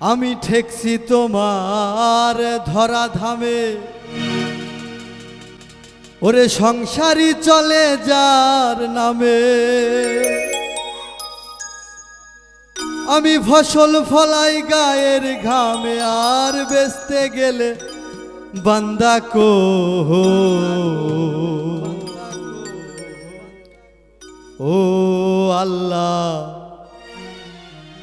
আমি ঠেকছি তোমার ধরা ধামে ওরে সংসারই চলে যার নামে। আমি ফসল ফলাই গায়ের ঘামে, আর বেচতে গেলে বান্দা কো ও আল্লাহ।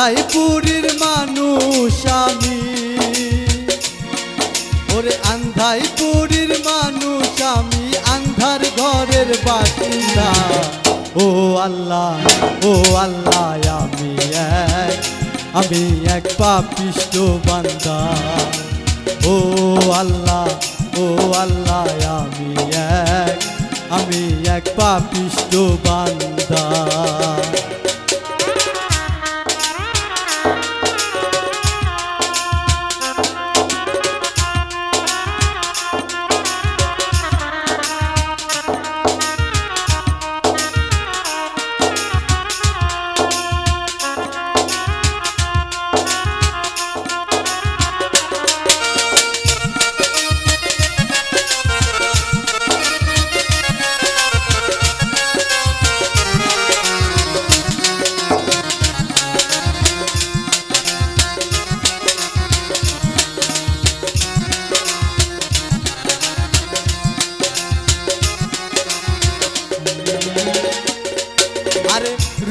আন্ধাই পুরীর মানুষ আমি। ওরে আন্ধাই পুরীর মানুষ আমি, আন্ধার ঘরের বাসিন্দা। ও আল্লাহ ও আল্লাহ, আমি এক আমি এক পাপিষ্ট বান্দা। ও আল্লাহ ও আল্লাহ, আমি এক আমি এক পাপিষ্ট বান্দা।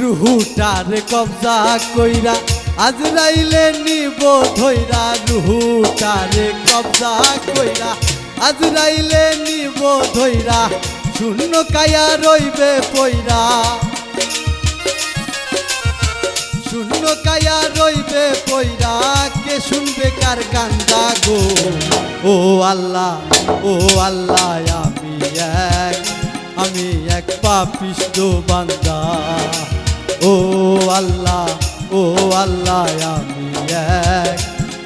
রুহুটার কবজা কইরা আজরাইলে নিব ধইরা রুহুটারে কবজা কইরা। আজরাইলে নিব ধইরা, শূন্য কায়া রইবে পইরা। শূন্য কায়া রইবে পইরা, কে শুনবে কার গান্দা গো? ও আল্লাহ ও আল্লাহ, আমি এক আমি এক পাপিষ্ট বান্দা। ও আল্লাহ ও আল্লাহ আমি এক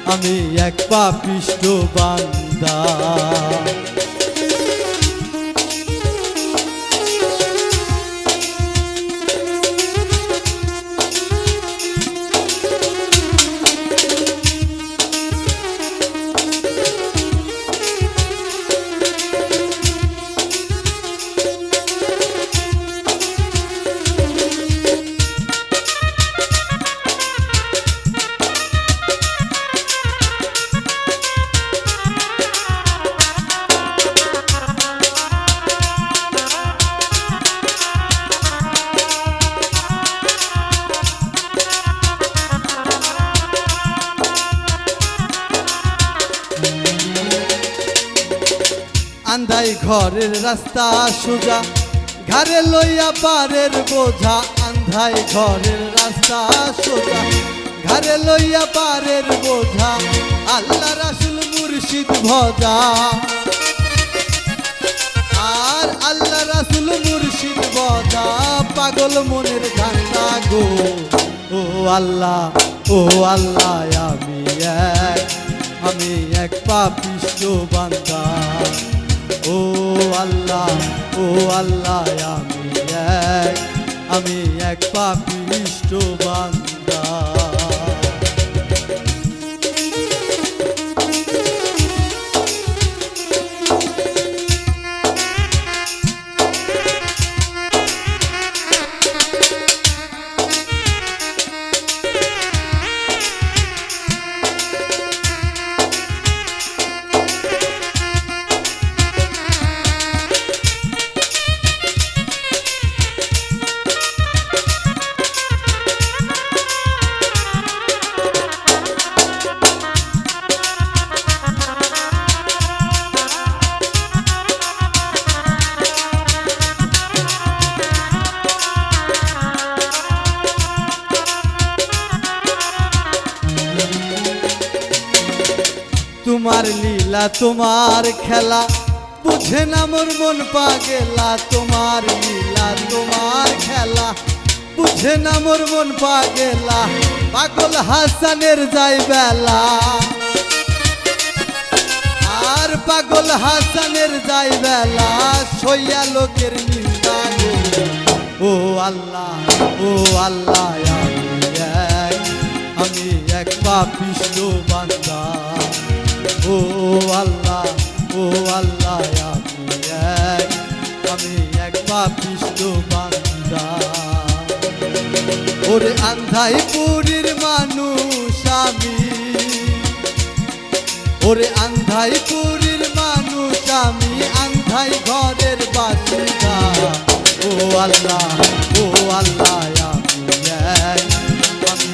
আমি এক পাপিষ্ট বান্দা। ঘরের রাস্তা সোজা ঘরে লইয়া পারের বোঝা আন্ধাই ঘরের রাস্তা সোজা ঘরে লইয়া পারের বোঝা আল্লাহ রাসুল মুর্শিদ ভজা। আর আল্লাহ রাসুল মুর্শিদ ভজা, পাগল মনের ধান্দা গো। ও আল্লাহ ও আল্লাহ, আমি এক আমি এক পাপিষ্ট বান্দা। ও আল্লাহ ও আল্লাহ আমি এক আমি এক পাপিষ্ট বান্দা। লীলা তোমার খেলা। বুঝে না মোর মন পাগেলা তোমার লীলা তোমার খেলা। বুঝে না মোর মন পাগেলা পাগল হাসানের যাই বেলা। আর পাগল হাসানের যাই বেলা, সইয়া লোকের নিন্দা ও আল্লাহ ও আল্লাহ, আমি এক পাপিষ্ট বান্দা। ও আল্লাহ ও আল্লাহ, আমি এক, আমি ওরে আন্ধাই পুরীর মানুষ আমি। ওরে ঘরের বাসিন্দা। ও আল্লাহ, ও এক, আমি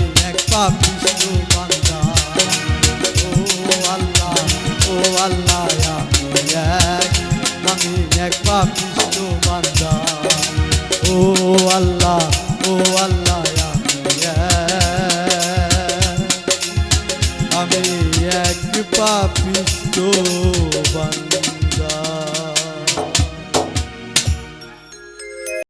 এক পাপিষ্ট বান্দা ও আল্লাহ